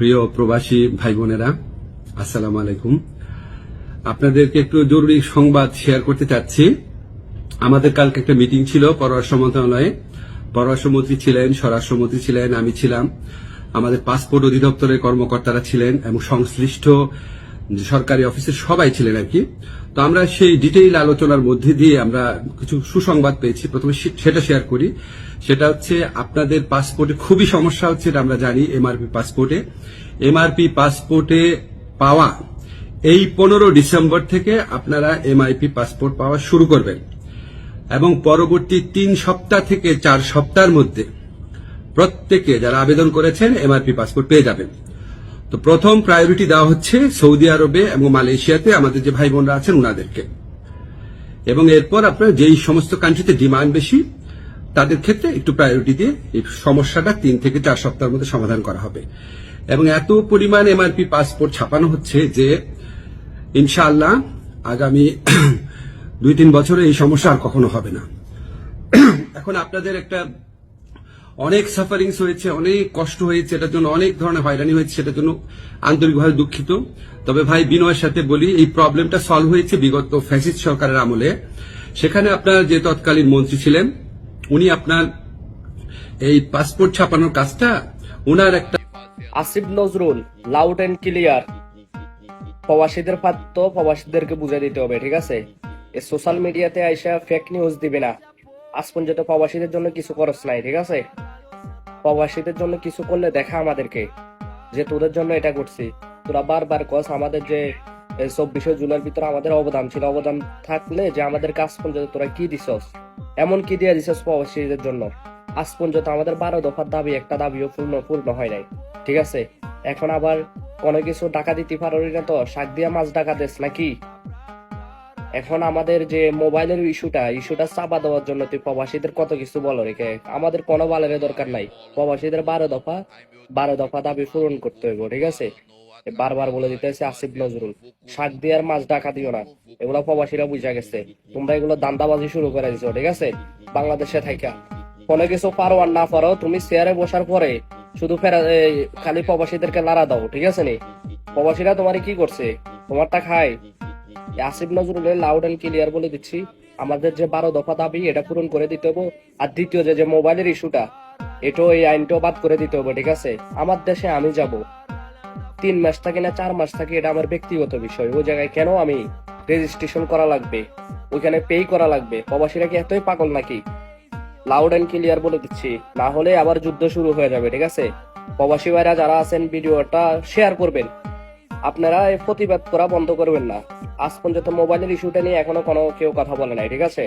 প্রিয় প্রবাসী ভাই বোনেরা আসসালাম আলাইকুম। আপনাদেরকে একটু জরুরি সংবাদ শেয়ার করতে চাচ্ছি। আমাদের কালকে একটা মিটিং ছিল পররাষ্ট্র মন্ত্রণালয়ে। পররাষ্ট্রমন্ত্রী ছিলেন, স্বরাষ্ট্রমন্ত্রী ছিলেন, আমি ছিলাম। আমাদের পাসপোর্ট অধিদপ্তরের কর্মকর্তারা ছিলেন এবং সংশ্লিষ্ট সরকারি অফিসের সবাই ছিলেন আর কি। তো আমরা সেই ডিটেইল আলোচনার মধ্যে দিয়ে আমরা কিছু সুসংবাদ পেয়েছি। প্রথমে সেটা শেয়ার করি। সেটা হচ্ছে আপনাদের পাসপোর্টে খুবই সমস্যা হচ্ছে, এটা আমরা জানি এমআরপি পাসপোর্টে এমআরপি পাসপোর্টে পাওয়া, এই পনেরো ডিসেম্বর থেকে আপনারা এমআইপি পাসপোর্ট পাওয়া শুরু করবেন। এবং পরবর্তী তিন সপ্তাহ থেকে চার সপ্তাহের মধ্যে প্রত্যেকে যারা আবেদন করেছেন এমআরপি পাসপোর্ট পেয়ে যাবেন। তো প্রথম প্রায়োরিটি দেওয়া হচ্ছে সৌদি আরবে এবং মালয়েশিয়াতে আমাদের যে ভাই বোনরা আছেন উনাদেরকে। এবং এরপর আপনার যেই সমস্ত কান্ট্রিতে ডিমান্ড বেশি, তাদের ক্ষেত্রে একটু প্রায়োরিটি দিয়ে এই সমস্যাটা তিন থেকে চার সপ্তাহের মধ্যে সমাধান করা হবে। এবং এত পরিমাণ এমআরপি পাসপোর্ট ছাপানো হচ্ছে যে ইনশাআল্লাহ আগামী দুই তিন বছরে এই সমস্যা আর কখনো হবে না। এখন আপনাদের একটা অনেক সাফারিংস হয়েছে, অনেক কষ্ট হয়েছে, এটার জন্য অনেক ধরনের হয়রানি হয়েছে, সেটার জন্য আন্তরিকভাবে দুঃখিত। তবে ভাই বিনয়ের সাথে বলি, এই প্রবলেমটা সলভ হয়েছে বিগত ফ্যাসিস্ট সরকারের আমলে। সেখানে আপনার যে তৎকালীন মন্ত্রী ছিলেন, উনি আপনার এই পাসপোর্ট ছাপানোর কাজটা, উনার একটা Asif Nazrul loud and clear প্রবাসীদের পাত্র প্রবাসীদেরকে বুঝাই দিতে হবে, ঠিক আছে? এই সোশ্যাল মিডিয়াতে আইসা ফেক নিউজ দিবে না। আজ পর্যন্ত প্রবাসীদের জন্য কিছু খরচ নাই, ঠিক আছে? প্রবাসীদের জন্য কিছু করলে দেখা আমাদেরকে, যে তোদের জন্য এটা করছি। তোরা বারবার কস আমাদের যে চব্বিশে জুলাইয়ের ভিতরে আমাদের অবদান ছিল। অবদান থাকলে যে আমাদের কাজ পর্যন্ত তোরা কি দিছস? এমন কি দিয়ে দিছস প্রবাসীদের জন্য? আজ পর্যন্ত আমাদের বারো দফার দাবি, একটা দাবিও পূর্ণ পূর্ণ হয় নাই। ঠিক আছে? এখন আবার কোনো কিছু টাকা দিতে পারি না তো? শাক দিয়া মাছ টাকা দেস নাকি? এখন আমাদের যে মোবাইলের ইস্যুটা ইস্যুটা চাপা দেওয়ার জন্য তুই প্রবাসীদের কত কিছু বলো রেখে। আমাদের কোনো বালের দরকার নাই। প্রবাসীদের বারো দফা বারো দফা দাবি পূরণ করতে হইব, ঠিক আছে? বারবার বলে দিতেছে আসিফ নজরুল, শাক দিয়ে আর মাছ ডাকা দিও না। এগুলো প্রবাসীরা বুঝা গেছে। তোমরা এগুলো দান্দাবাজি শুরু করে দিছো, ঠিক আছে? বাংলাদেশে থাইকা। কোনো কিছু পারো আর না পারো, তুমি চেয়ারে বসার পরে শুধু ফেরা খালি প্রবাসীদেরকে লাড়া দাও, ঠিক আছে নি? প্রবাসীরা তোমার কি করছে? তোমারটা খায়। আসিফ নজরুলের লাউড এন্ড ক্লিয়ার বলে দিচ্ছি, আমাদের যে বারো দফা দাবি, এটা পূরণ করে দিতে হবে। আর দ্বিতীয় যে যে মোবাইলের ইস্যুটা এটাও এই আইনটাও বাদ করে দিতে হবে, ঠিক আছে? আমার দেশে আমি যাব। তিন মাস থাকি না, চার মাস থাকি, এটা আমার ব্যক্তিগত বিষয়। ওই জায়গায় কেন আমি রেজিস্ট্রেশন করা লাগবে? ওইখানে পে করা লাগবে? প্রবাসীরা কি এতই পাগল নাকি? লাউড এন্ড ক্লিয়ার বলে দিচ্ছি, না হলে আবার যুদ্ধ শুরু হয়ে যাবে, ঠিক আছে? প্রবাসী ভাইরা যারা আছেন, ভিডিওটা শেয়ার করবেন। আপনারা প্রতিবাদ করা বন্ধ করবেন না। আজ পর্যন্ত মোবাইলের ইস্যুটা নিয়ে এখনও কোনো কেউ কথা বলে নাই, ঠিক আছে?